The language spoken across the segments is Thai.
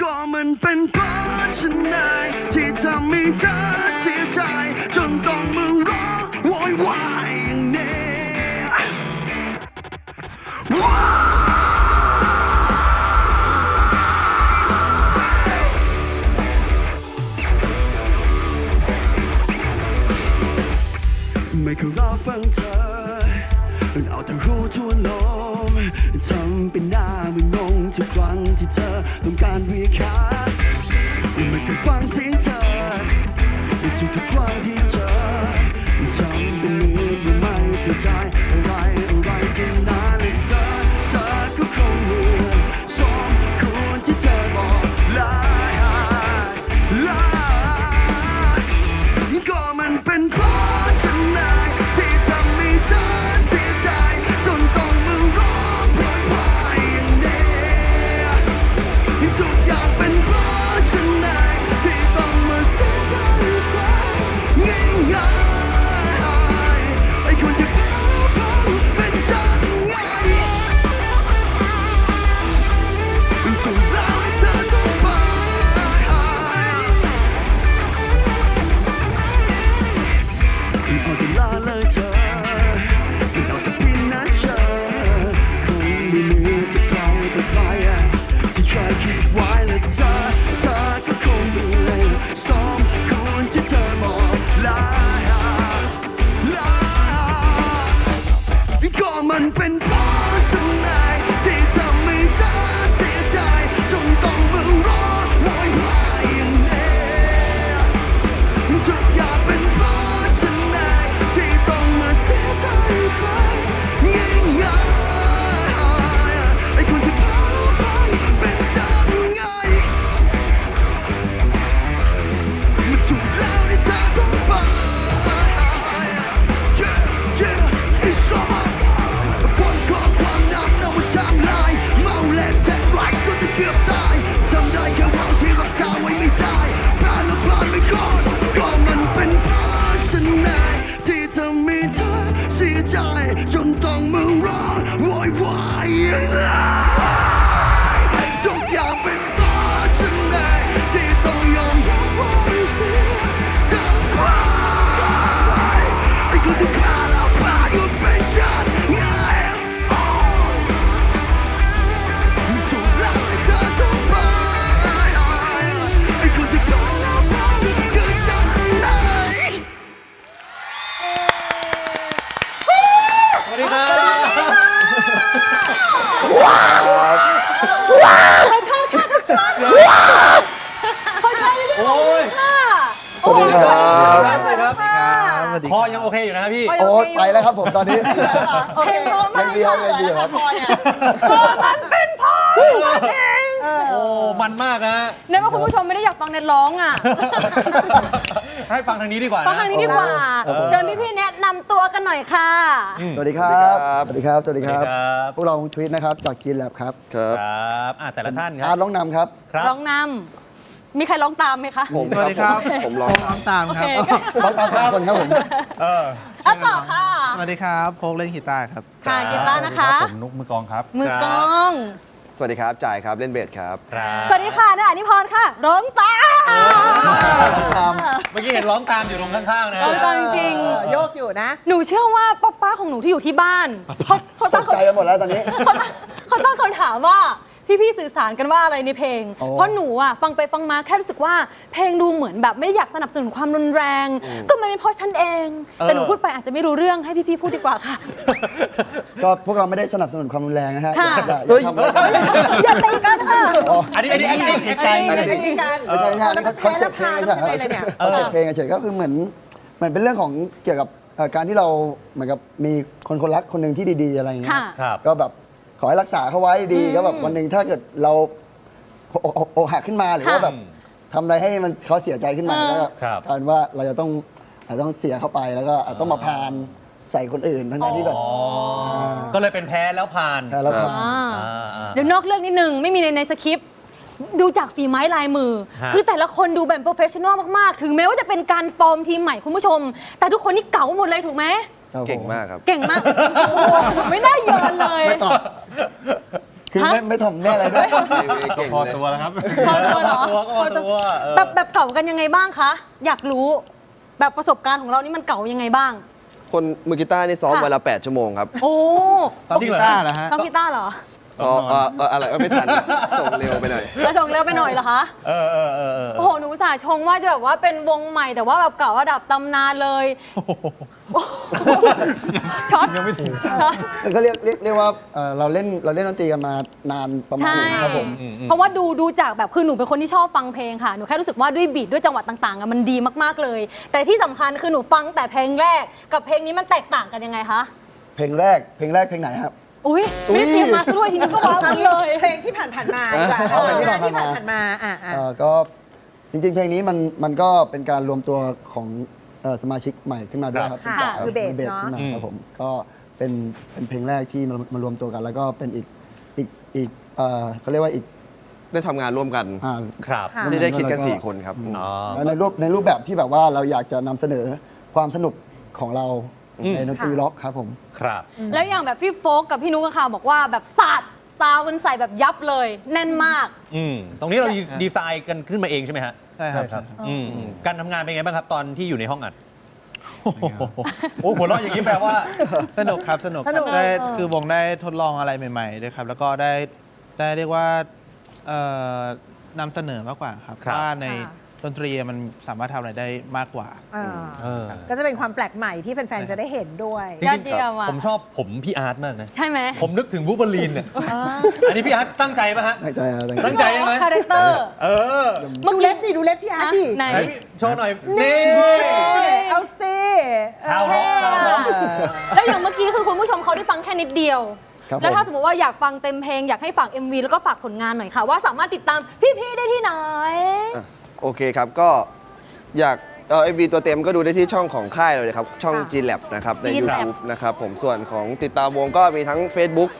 ก็มันเป็นเพราะฉันเองที่ทำให้เธอเสียใจ จนต้องมาร้องโวยวายอย่างนี้ว้าไม่เคยรอฟังเธอเอาแต่รู้ทั่วลมทำเป็นหน้ามึนงง ที่เธอต้องการเรีคา ก็มันเป็นเพราะฉันเอ ใจจนต้องมึงร้องโวยวายอย่างนั้นทุกอย่างเป็นเพราฉันเองที่ต้องยอมรับว่าเสียใจไอ้คนที่พาเราไป สวัสดีครับโอ้ยสวัสดีครับสวัสดีครับสวัสดีคอยังโอเคอยู่นะครับพี่ โอ้ไปแล้วครับผมตอนนี้ เพลงเพราะมากเพลงเดียวเพลงเดียวครับมันเป็นพ่อเองโอ้ มันมากนะในว่าคุณผู้ชมไม่ได้อยากฟังเน็ตร้องอะ ให้ฟังทางนี้ดีกว่าฟังทางนี้ดีกว่าครับผมเชิญ กันหน่อยค่ะ สวัสดีครับ สวัสดีครับ สวัสดีครับครับ พวกเราทวิตนะครับ จากจีนแลบครับครับครับอะแต่ละท่านคอารัร์บตร้องนำครับ ครับร้องนำมีใครร้องตามไหมคะ ผมสวัสดีครับ ผมลองครับตามครับ โอเค ร้องตามสองคนครับผม เอออะต่อค่ะสวัสดีครับโพกเล่นกีตาร์ครับ ค่ะกีตาร์นะคะ ผมนุกมือกลองครับ มือกลอง สวัสดีครับจ่ายครับเล่นเบสครับครับสวัสดีค่ะนายอนิพรค่ะ ร้องตามเมื่อกี้เห็นร้องตามอยู่ตรงข้างๆนะร้องตามจริงโยกอยู่นะๆหนูเชื่อว่าป้าป้าของหนูที่อยู่ที่บ้านเขาเขาตตั้งกใจกันหมดแล้วตอนนี้เขาตั้งเขาตั้งคำถามว่า พี่ๆสื่อสารกันว่าอะไรในเพลง โอ้เพราะหนูอะฟังไปฟังมาแค่รู้สึกว่าเพลงดูเหมือนแบบไม่ได้อยากสนับสนุนความรุนแรง ก็มันเป็นเพราะฉันเอง แต่หนูพูดไปอาจจะไม่รู้เรื่องให้พี่ๆพูดดีกว่าค่ะ ก็พวกเราไม่ได้สนับสนุนความรุนแรงนะฮะค่ะ อย่าอย่าทำอะไรกันอย่าตีกันค่ะอ๋ออันนี้อันนี้อันนี้อันนี้ไกลอันนี้ ไม่มีการไม่ใช่นะฮะนี่คอนเซ็ปต์เพลงไม่ใช่แล้วพาแล้วไปเลยเนี่ยคอนเซ็ปต์เพลงเฉยๆก็คือเหมือนเหมือนเป็นเรื่องของเกี่ยวกับเอ่อการที่เราเหมือนกับมีคนคนรักคนหนึ่งที่ดี ๆ อะไรอย่างเงี้ยค่ะ ครับ ก็แบบ ขอให้รักษาเขาไว้ดีก็แบบวันหนึ่งถ้าเกิดเราโอโอโอหักขึ้นมาหรือว่าค่ะแบบทำอะไรให้มันเขาเสียใจขึ้นมาเออ แล้วก็ครับกลารว่าเราจะต้องอาจจะต้องเสียเข้าไปแล้วก็อาจต้องมาพานใส่คนอื่นทั้งๆที่แบบ อ๋อก็เลยเป็นแพ้แล้วผ่านแต่เราพานอ่าอ่าอ่า เดี๋ยวนอกเรื่องนิดนึง ไม่มีในในสคริปต์ดูจากฝีไม้ลายมือ ฮะ คือแต่ละคนดูแบบโปรเฟชชั่นอลมาก ๆ ถึงแม้ว่าจะเป็นการฟอร์มทีมใหม่คุณผู้ชม แต่ทุกคนนี่เก๋าหมดเลยถูกไหม ครับผ เก่งมากครับ เก่งมากโอ้โหไม่น่าเยินเลย ไม่ตอบ คือไม่ไม่ถ่อมแน่อะไรด้วยเก่งพอเลยตัวแล้วครับพอตัวเหรอตัวก็พอตัวเออ แบบแบบเก่ากันยังไงบ้างคะ อยากรู้ แบบประสบการณ์ของเรานี่มันเก่ายังไงบ้าง คนมือกีตาร์นี่ซ้อมค่ะวันละ8ชั่วโมงครับโอ้ซ้อมจริงกีเหรอตาร์เหรอฮะ ซ้อมกีตาร์เหรอซ้อมเอ่อเอ่ออะไรก็ไม่ทันส่งเร็วไปหน่อยแล้วชงเร็วไปหน่อยเหรอคะ เออเออเออเออโอ้โห หนูอุตสาห์ชงว่าจะแบบว่าเป็นวงใหม่แต่ว่าแบบเก่าระดับตำนานเลย ช็อตยังไม่ถึงมันก็เรียกเรียกเรียกว่าเอ่อเราเล่นเราเล่นดนตรีกันมานานประมาณใช่หนึงครับผมอืมอืมเพราะว่าดูดูจากแบบคือหนูเป็นคนที่ชอบฟังเพลงค่ะ หนูแค่รู้สึกว่าด้วยบีทด้วยจังหวะต่างๆอะมันดีมากๆเลย แต่ที่สำคัญคือหนูฟังแต่เพลงแรกกับเพลงนี้มันแตกต่างกันยังไงคะ เพลงแรกเพลงแรกเพลงไหนครับ อุ้ยไม่ได้เตรียมมาซะด้วยทีนี้ก็ว้าวกันเลย เพลงที่ผ่านผ่านๆมาดีกว่าเอาเพลงที่ผ่านๆมา ที่ผ่านผ่านๆมาอะอะ เอ่อก็จริงๆ เพลงนี้มันมันก็เป็นการรวมตัวของ เอ่อสมาชิกใหม่ขึ้นมาด้วยครับค่ะเป็นจากคือเบสเบสเนอะขึ้นมาครับผมก็เป็นเป็นเพลงแรกที่มามารวมตัวกัน แล้วก็เป็นอีกอีกอีกเอ่อเขาเรียกว่าอีกได้ทำงานร่วมกัน อ่า ครับ ค่ะไม่ได้คิดกันแล้วก็4คนครับ อ๋อ แล้วในรูปในรูปแบบที่แบบว่าเราอยากจะนำเสนอความสนุกของเราอืมในดนตรีล็อกครับผม ครับ แล้วอย่างแบบพี่โฟกกับพี่นุ๊กอะค่ะบอกว่าแบบศาสตร์ ซาวมันใส่แบบยับเลย แน่นมาก อืมตรงนี้เราดีไซน์กันขึ้นมาเองใช่ไหมฮะใช่ครับใช่ครับ อืมอืมการทำงานเป็นไงบ้างครับตอนที่อยู่ในห้องอัดโอ้โหโอ้หัวเราะอย่างนี้แปลว่า สนุกครับสนุกสนุกได้เออ คือวงได้ทดลองอะไรใหม่ๆด้วยครับ แล้วก็ได้ได้เรียกว่าเอ่อนำเสนอมากกว่าครับครับ ว่าในค่ะ ดนตรีมันสามารถทำอะไรได้มากกว่า อ่าเออก็จะเป็นความแปลกใหม่ที่แฟนๆ จะได้เห็นด้วยจยอริดงเยี่ยมอะๆผมชอบผมพี่อาร์ตมากนะ ใช่ไหมผมนึกถึงวูเบอรีนเนี่ย อันนี้พี่อาร์ตตั้งใจป่ะฮะ ตั้งใจครับตั้งใจใช่ไหมคาแรคเตอร์ เออมึงเล็บดิดูเล็บพี่อาร์ตดิไหน ไหนพี่โชว์หน่อย นี่เอ้ยเอาซิชาวร็อกชาวร็อก แล้วอย่างเมื่อกี้คือคุณผู้ชมเขาได้ฟังแค่นิดเดียว ครับผมแล้วถ้าสมมติว่าอยากฟังเต็มเพลงอยากให้ฝาก MV แล้วก็ฝากผลงานหน่อยค่ะ ว่าสามารถติดตามพี่ ๆ ได้ที่ไหนอะ โอเคครับ ก็อยากเออวีตัวเต็มก็ดูได้ที่ช่องของค่ายเราเลยครับ ช่อง ค่ะ G Lab นะครับ ใน G Lab YouTube นะครับผมส่วนของติดตามวงก็มีทั้ง Facebook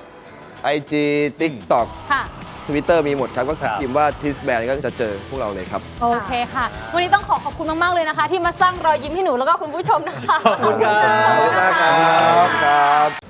IG TikTok ค่ะ Twitter มีหมดครับ ก็ครับ พิมพ์ว่า Tis Band ก็จะเจอพวกเราเลยครับ โอเคค่ะ วันนี้ต้องขอขอบคุณมาก ๆ เลยนะคะ ที่มาสร้างรอยยิ้มให้หนูแล้วก็คุณผู้ชมนะคะ ขอบคุณครับ ขอบคุณมากครับครับ